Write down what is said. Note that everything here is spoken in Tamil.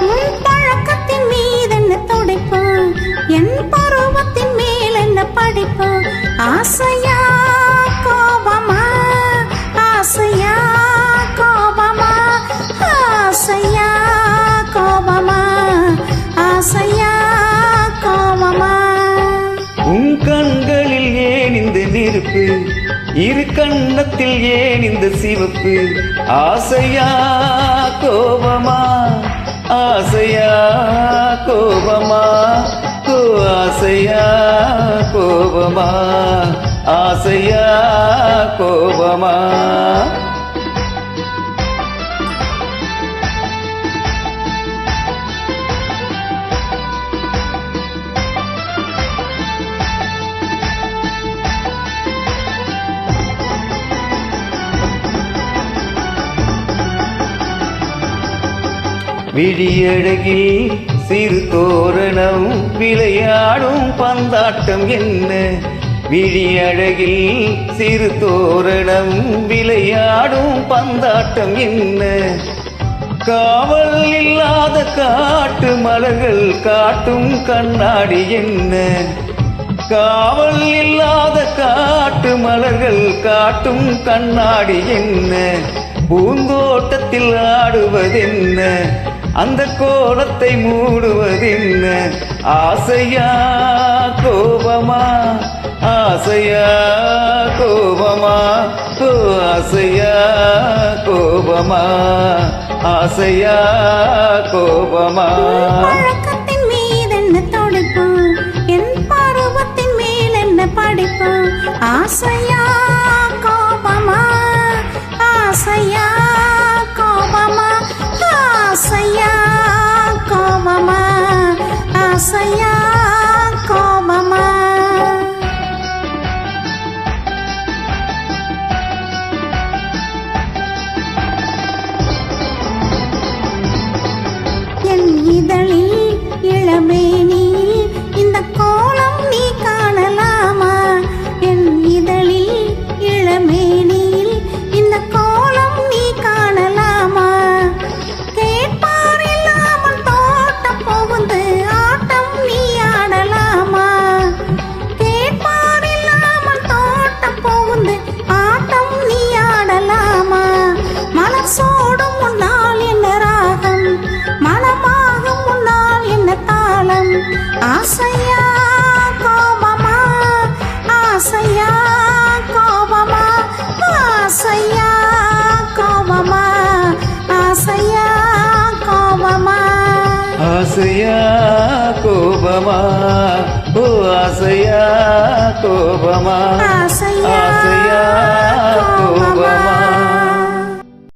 உன் பழக்கத்தின் மீது என்ன துடைப்பு என் பருவத்தின் மேல் என்ன படிப்பு ஆசையா கோபமா? ஆசையா கோபமா? ஆசையா கோபமா? ஆசையா கோபமா? உன் கண்களில் இரு கண்ணத்தில் ஏன் இந்த சிவப்பு? ஆசையா கோபமா? ஆசையா கோபமா கோ ஆசையா கோபமா ஆசையா கோபமா விழியழகில் சிறு தோரணம் விளையாடும் பந்தாட்டம் என்ன? விழியழகில் சிறு தோரணம் விளையாடும் பந்தாட்டம் என்ன? காவல் இல்லாத காட்டு மலர்கள் காட்டும் கண்ணாடி என்ன? காவல் இல்லாத காட்டு மலர்கள் காட்டும் கண்ணாடி என்ன? பூந்தோட்டத்தில் ஆடுவதென்ன? அந்த கோலத்தை மூடுவதென்ன ஆசையா கோபமா? ஆசையா கோபமா? கோ ஆசையா கோபமா? ஆசையா கோபமா? ஆசையா கோபமா என் இதழில் இளமேனியில் தாளம் ஆசையா கோபமா ஆசையா கோபமா ஆசையா கோபமா ஆசையா கோபமா ஆசையா கோபமா ஓ ஆசையா கோபமா ஆசையா